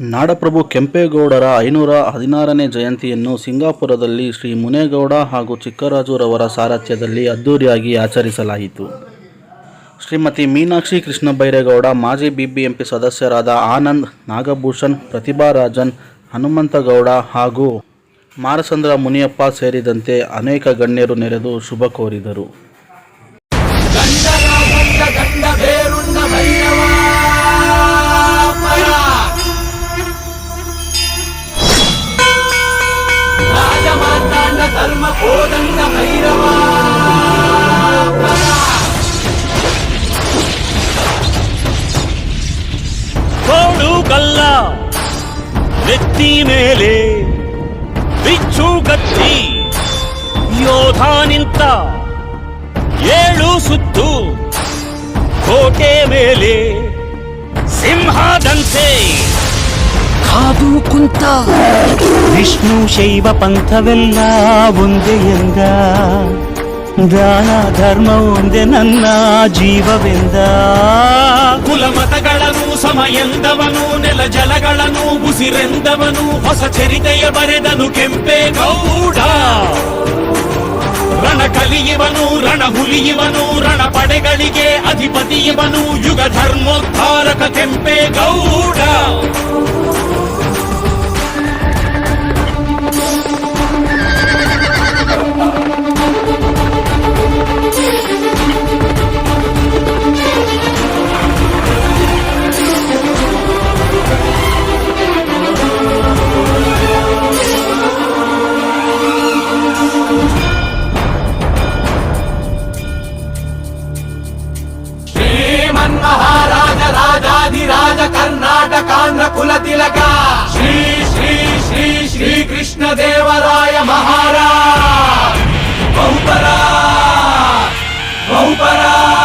ನಾಡಪ್ರಭು ಕೆಂಪೇಗೌಡರ ಐನೂರ ಹದಿನಾರನೇ ಜಯಂತಿಯನ್ನು ಸಿಂಗಾಪುರದಲ್ಲಿ ಶ್ರೀ ಮುನೇಗೌಡ ಹಾಗೂ ಚಿಕ್ಕರಾಜುರವರ ಸಾರಥ್ಯದಲ್ಲಿ ಅದ್ದೂರಿಯಾಗಿ ಆಚರಿಸಲಾಯಿತು. ಶ್ರೀಮತಿ ಮೀನಾಕ್ಷಿ ಕೃಷ್ಣ ಬೈರೇಗೌಡ, ಮಾಜಿ ಬಿಬಿಎಂಪಿ ಸದಸ್ಯರಾದ ಆನಂದ್ ನಾಗಭೂಷಣ್, ಪ್ರತಿಭಾ ರಾಜನ್, ಹನುಮಂತಗೌಡ ಹಾಗೂ ಮಾರಸಂದ್ರ ಮುನಿಯಪ್ಪ ಸೇರಿದಂತೆ ಅನೇಕ ಗಣ್ಯರು ನೆರೆದು ಶುಭ ಕೋರಿದರು. ಕಲ್ಲ ನೆತ್ತಿ ಮೇಲೆ ಬಿಚ್ಚು ಕತ್ತಿ ಯೋಧ ನಿಂತ ಏಳು ಸುತ್ತು ಕೋಟೆ ಮೇಲೆ ಸಿಂಹದಂತೆ ಕಾದು ಕುಂತ ವಿಷ್ಣು ಶೈವ ಪಂಥವೆಲ್ಲ ಒಂದೇ ಎಂದ ದಾನ ಧರ್ಮ ಒಂದೇ ನನ್ನ ಜೀವವೆಂದ ಕುಲಮತಗಳನ್ನು ಸಮಯಂದವನು ನೆಲ ಜಲಗಳನ್ನು ಉಸಿರೆಂದವನು ಹೊಸ ಚರಿತೆಯ ಬರೆದನು ಕೆಂಪೇಗೌಡ ರಣ ಕಲಿಯುವನು ರಣ ಹುಲಿಯುವನು ರಣ ಪಡೆಗಳಿಗೆ ಅಧಿಪತಿಯವನು ಯುಗ ಧರ್ಮೋದ್ಧಾರಕ ಕೆಂಪೇಗೌಡ మహారాజ రాజాధిరాజ కర్ణాటకాంధ్ర కుల తిలక. శ్రీ శ్రీ శ్రీ శ్రీ కృష్ణ దేవరాయ మహారాజ్. బహుపరా బహుపరా.